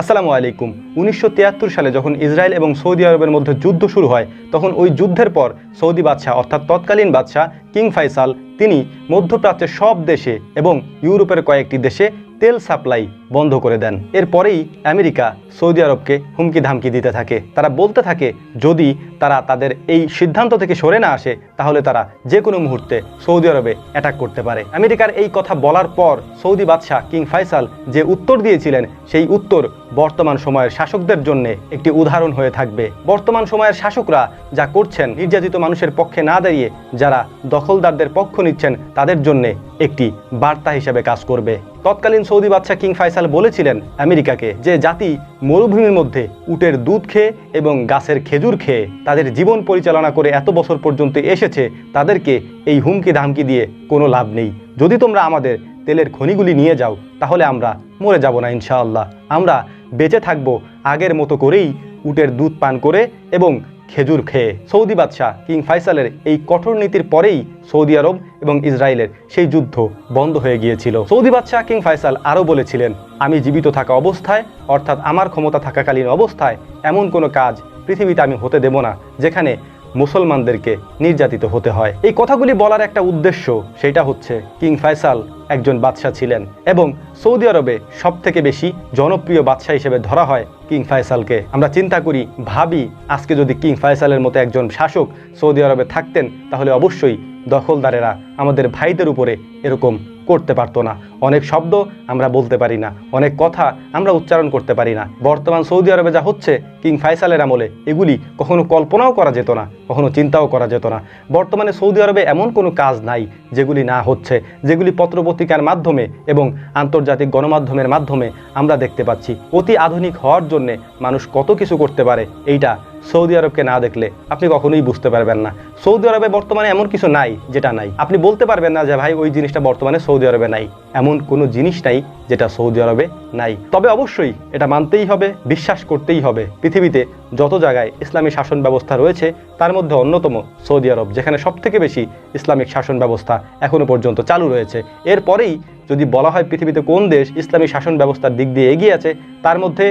আসসালামু আলাইকুম। উনিশশো তিয়াত্তর সালে যখন ইসরায়েল এবং সৌদি আরবের মধ্যে যুদ্ধ শুরু হয়, তখন ওই যুদ্ধের পর সৌদি বাদশাহ, অর্থাৎ তৎকালীন বাদশাহ কিং ফাইসাল, তিনি মধ্যপ্রাচ্যের সব দেশে এবং ইউরোপের কয়েকটি দেশে তেল সাপ্লাই বন্ধ করে দেন। এরপরেই আমেরিকা সৌদি আরবকে হুমকি ধামকি দিতে থাকে। তারা বলতে থাকে, যদি তারা তাদের এই সিদ্ধান্ত থেকে সরে না আসে, তাহলে তারা যে কোনো মুহূর্তে সৌদি আরবে অ্যাটাক করতে পারে। আমেরিকার এই কথা বলার পর সৌদি বাদশাহ কিং ফাইসাল যে উত্তর দিয়েছিলেন, সেই উত্তর বর্তমান সময়ের শাসকদের জন্য একটি উদাহরণ হয়ে থাকবে। বর্তমান সময়ের শাসকরা যা করছেন, নির্যাতিত মানুষের পক্ষে না দাঁড়িয়ে যারা দখলদারদের পক্ষ নিচ্ছেন, তাদের জন্য একটি বার্তা হিসেবে কাজ করবে। তৎকালীন সৌদি বাদশাহ কিং ফাইসাল বলেছিলেন, আমেরিকাকে যে জাতি মরুভূমির মধ্যে উটের দুধ খেয়ে এবং গাছের খেজুর খেয়ে তাদের জীবন পরিচালনা করে এত বছর পর্যন্ত এসেছে, তাদেরকে এই হুমকি ধামকি দিয়ে কোনো লাভ নেই। যদি তোমরা আমাদের তেলের খনিগুলি নিয়ে যাও, তাহলে আমরা মরে যাব না ইনশাআল্লাহ। আমরা বেঁচে থাকব আগের মতো করেই উটের দুধ পান করে এবং খেজুর খেয়ে সৌদি বাদশাহ কিং ফাইসালের এই কঠোর নীতির পরেই সৌদি আরব এবং ইসরায়েলের সেই যুদ্ধ বন্ধ হয়ে গিয়েছিল। সৌদি বাদশাহ কিং ফাইসাল আরও বলেছিলেন, আমি জীবিত থাকা অবস্থায়, অর্থাৎ আমার ক্ষমতা থাকাকালীন অবস্থায়, এমন কোনো কাজ পৃথিবীতে আমি হতে দেব না, যেখানে মুসলমানদেরকে নির্যাতিত হতে হয়। এই কথাগুলি বলার একটা উদ্দেশ্য সেটা হচ্ছে কিং ফাইসাল একজন বাদশাহ ছিলেন এবং সৌদি আরবে সব থেকে বেশি জনপ্রিয় বাদশাহ হিসেবে ধরা হয় কিং ফাইসালকে আমরা চিন্তা করি, ভাবি আজকে যদি কিং ফাইসালের মতো একজন শাসক সৌদি আরবে থাকতেন, তাহলে অবশ্যই দখলদারেরা আমাদের ভাইদের উপরে এরকম করতে পারতো না। অনেক শব্দ আমরা বলতে পারি না, অনেক কথা আমরা উচ্চারণ করতে পারি না। বর্তমান সৌদি আরবে যা হচ্ছে কিং ফাইসালের আমলে এগুলি কখনো কল্পনাও করা যেত না, কখনো চিন্তাও করা যেত না। বর্তমানে সৌদি আরবে এমন কোনো কাজ নাই যেগুলি না হচ্ছে, যেগুলি পত্রপত্রিকার মাধ্যমে এবং আন্তর্জাতিক গণমাধ্যমের মাধ্যমে আমরা দেখতে পাচ্ছি। অতি আধুনিক হওয়ার জন্যে মানুষ কত কিছু করতে পারে, এইটা সৌদি আরবকে না দেখলে আপনি কখনোই বুঝতে পারবেন না। সৌদি আরবে বর্তমানে এমন কিছু নাই, যেটা নাই। আপনি বলতে পারবেন না যে, ভাই, ওই জিনিসটা বর্তমানে সৌদি আরবে নাই। এমন কোনো জিনিস নাই যেটা সৌদি আরবে নাই। তবে অবশ্যই এটা মানতেই হবে, বিশ্বাস করতেই হবে। পৃথিবীতে যত জায়গায় ইসলামী শাসন ব্যবস্থা রয়েছে, তার মধ্যে অন্যতম সৌদি আরব, যেখানে সবথেকে বেশি ইসলামিক শাসন ব্যবস্থা এখনও পর্যন্ত চালু রয়েছে। এরপরেই যদি বলা হয় পৃথিবীতে কোন দেশ ইসলামী শাসন ব্যবস্থার দিক দিয়ে এগিয়ে আছে, তার মধ্যে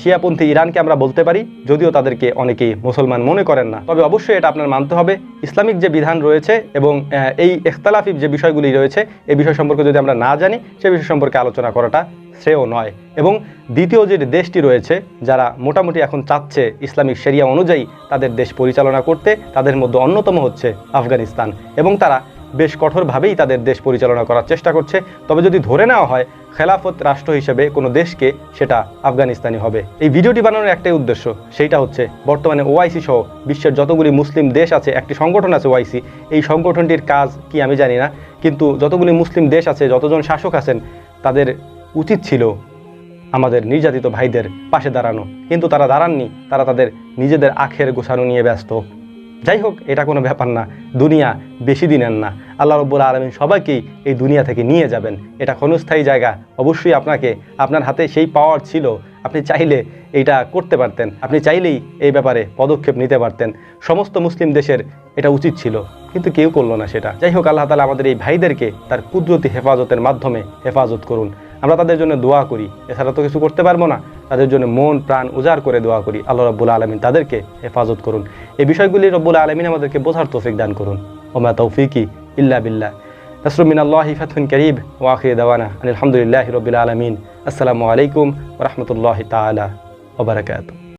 শিয়াপন্থী ইরানকে আমরা বলতে পারি, যদিও তাদেরকে অনেকেই মুসলমান মনে করেন না। তবে অবশ্যই এটা আপনার মানতে হবে, ইসলামিক যে বিধান রয়েছে এবং এই ইখতালাফি যে বিষয়গুলি রয়েছে এই বিষয় সম্পর্কে যদি আমরা না জানি, সে বিষয় সম্পর্কে আলোচনা করাটা শ্রেয় নয়। এবং দ্বিতীয় যে দেশটি রয়েছে, যারা মোটামুটি এখন চাচ্ছে ইসলামিক সেরিয়া অনুযায়ী তাদের দেশ পরিচালনা করতে, তাদের মধ্যে অন্যতম হচ্ছে আফগানিস্তান। এবং তারা বেশ কঠোরভাবেই তাদের দেশ পরিচালনা করার চেষ্টা করছে। তবে যদি ধরে নেওয়া হয়, খেলাফত রাষ্ট্র হিসেবে কোনো দেশকে সেটা আফগানিস্তানি হবে। এই ভিডিওটি বানানোর একটাই উদ্দেশ্য, সেইটা হচ্ছে বর্তমানে ওআইসি সহ বিশ্বের যতগুলি মুসলিম দেশ আছে, একটি সংগঠন আছে ওআইসি, এই সংগঠনটির কাজ কি আমি জানি না, কিন্তু যতগুলি মুসলিম দেশ আছে, যতজন শাসক আছেন, তাদের উচিত ছিল আমাদের নির্যাতিত ভাইদের পাশে দাঁড়ানো। কিন্তু তারা দাঁড়াননি, তারা তাদের নিজেদের আখের গোছানো নিয়ে ব্যস্ত। যাই হোক এটা কোনো ব্যাপার না। দুনিয়া বেশি দিনের না। আল্লাহ রব্বুল আলমিন সবাইকেই এই দুনিয়া থেকে নিয়ে যাবেন। এটা ক্ষণস্থায়ী জায়গা। অবশ্যই আপনাকে, আপনার হাতে সেই পাওয়ার ছিল। আপনি চাইলে এইটা করতে পারতেন। আপনি চাইলেই এই ব্যাপারে পদক্ষেপ নিতে পারতেন। সমস্ত মুসলিম দেশের এটা উচিত ছিল। কিন্তু কেউ করল না সেটা। যাই হোক আল্লাহ তালা আমাদের এই ভাইদেরকে তার কুদরতি হেফাজতের মাধ্যমে হেফাজত করুন। আমরা তাদের জন্য দোয়া করি। এছাড়া তো কিছু করতে পারব না। তাদের জন্য মন, প্রাণ উজাড় করে দোয়া করি। আল্লাহ রব্বুল আলমিন তাদেরকে হেফাজত করুন। এই বিষয়গুলি রব্বুল আলমিন আমাদেরকে বোঝার তৌফিক দান করুন। ওমা তৌফিকি ইল্লা বিল্লাহ। নাসরুমিন আল্লাহ ফাতহুন করিব। ওয়াখির দাওয়ানা আলহামদুলিল্লাহ রবিল আলমিন। আসসালামু আলাইকুম রহমতুল্লাহ তালা ওবরাকাতু